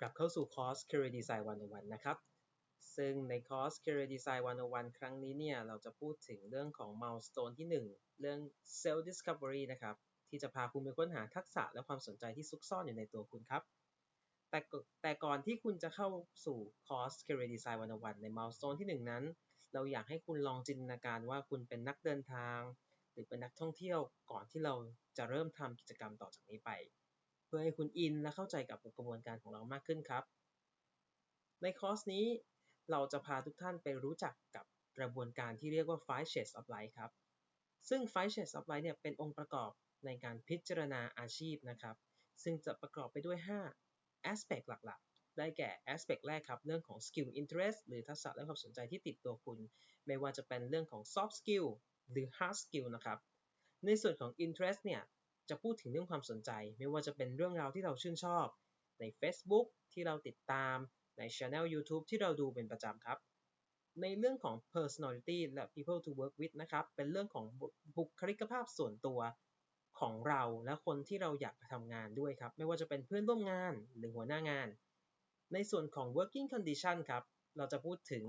กลับเข้าสู่คอร์ส Career Design 101 นะครับ ซึ่งในคอร์ส Career Design 101 ครั้งนี้เนี่ย เราจะพูดถึงเรื่องของ milestone ที่ 1 เรื่อง Self Discovery นะครับ ที่จะพาคุณไปค้นหาทักษะและความสนใจที่ซุกซ่อนอยู่ในตัวคุณครับ แต่แต่ก่อนที่คุณจะเข้าสู่คอร์ส Career Design 101 ใน milestone ที่ 1 นั้น เราอยากให้คุณลองจินตนาการว่าคุณเป็นนักเดินทาง หรือเป็นนักท่องเที่ยวก่อนที่เราจะเริ่มทำกิจกรรมต่อจากนี้ไป เพื่อให้คุณอินและเข้าใจกับกระบวนการของเรามากขึ้นครับ ในคอร์สนี้เราจะพาทุกท่านไปรู้จักกับกระบวนการที่เรียกว่า Five Shades of Light ครับ ซึ่ง Five Shades of Light เนี่ยเป็นองค์ประกอบในการพิจารณาอาชีพนะครับ ซึ่งจะประกอบไปด้วย 5 aspect หลักๆ ได้แก่ aspect แรกครับ เรื่องของ skill interest หรือทักษะและความสนใจที่ติดตัวคุณ ไม่ว่าจะเป็นเรื่องของ soft skill หรือ hard skill นะครับ ในส่วนของ interest เนี่ย จะพูดถึงเรื่องความสนใจ ไม่ว่าจะเป็นเรื่องราวที่เราชื่นชอบ ใน Facebook ที่เราติดตามใน Channel YouTube ที่เราดูเป็นประจำครับ ในเรื่องของ personality และ people to work with นะครับ เป็นเรื่องของบุคลิกภาพส่วนตัวของเราและคนที่เราอยากทำงานด้วยครับ ไม่ว่าจะเป็นเพื่อนร่วมงานหรือหัวหน้างาน ในส่วนของ working condition ครับ เราจะพูดถึง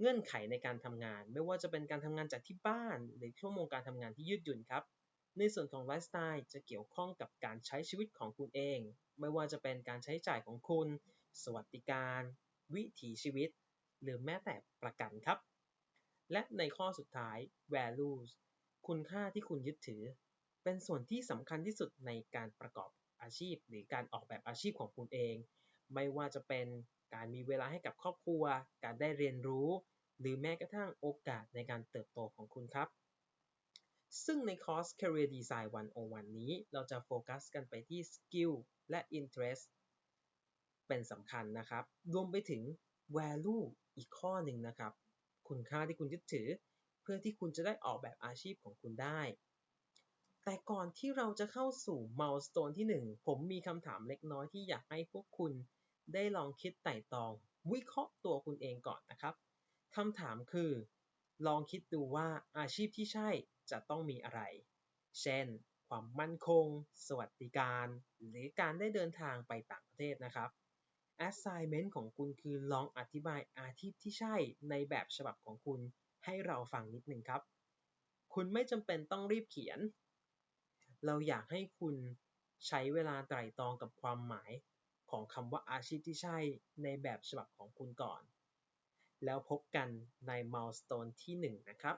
เงื่อนไขในการทำงาน ไม่ว่าจะเป็นการทำงานจากที่บ้าน หรือชั่วโมงการทำงานที่ยืดหยุ่นครับ ในส่วนของไลฟ์สไตล์จะเกี่ยวข้องกับการใช้ชีวิตของคุณเอง ไม่ว่าจะเป็นการใช้จ่ายของคุณ สวัสดิการ วิถีชีวิต หรือแม้แต่ประกันครับ และในข้อสุดท้าย values คุณค่าที่คุณยึดถือ เป็นส่วนที่สำคัญที่สุดในการประกอบอาชีพ หรือการออกแบบอาชีพของคุณเอง ไม่ว่าจะเป็นการมีเวลาให้กับครอบครัว การได้เรียนรู้ หรือแม้กระทั่งโอกาสในการเติบโตของคุณครับ ซึ่งในคอร์ส Career Design 101 นี้ เราจะโฟกัสกันไปที่ Skill และ Interest เป็นสำคัญนะครับ รวมไปถึง Value อีกข้อหนึ่งนะครับ คุณค่าที่คุณยึดถือ เพื่อที่คุณจะได้ออกแบบอาชีพของคุณได้ แต่ก่อนที่เราจะเข้าสู่ Milestone ที่ 1 ผมมีคำถามเล็กน้อยที่อยากให้พวกคุณได้ลองคิดไต่ตอง วิเคราะห์ตัวคุณเองก่อนนะครับคำถามคือ ลองคิดดูว่าอาชีพที่ใช่ จะต้องมีอะไร เช่น ความมั่นคง สวัสดิการ หรือการได้เดินทางไปต่างประเทศนะครับ assignment ของคุณคือลองอธิบายอาชีพที่ใช่ในแบบฉบับของคุณให้เราฟังนิดหนึ่งครับ คุณไม่จำเป็นต้องรีบเขียน เราอยากให้คุณใช้เวลาไตร่ตรองกับความหมายของคำว่าอาชีพที่ใช่ในแบบฉบับของคุณก่อน แล้วพบกันใน milestone ที่ 1 นะครับ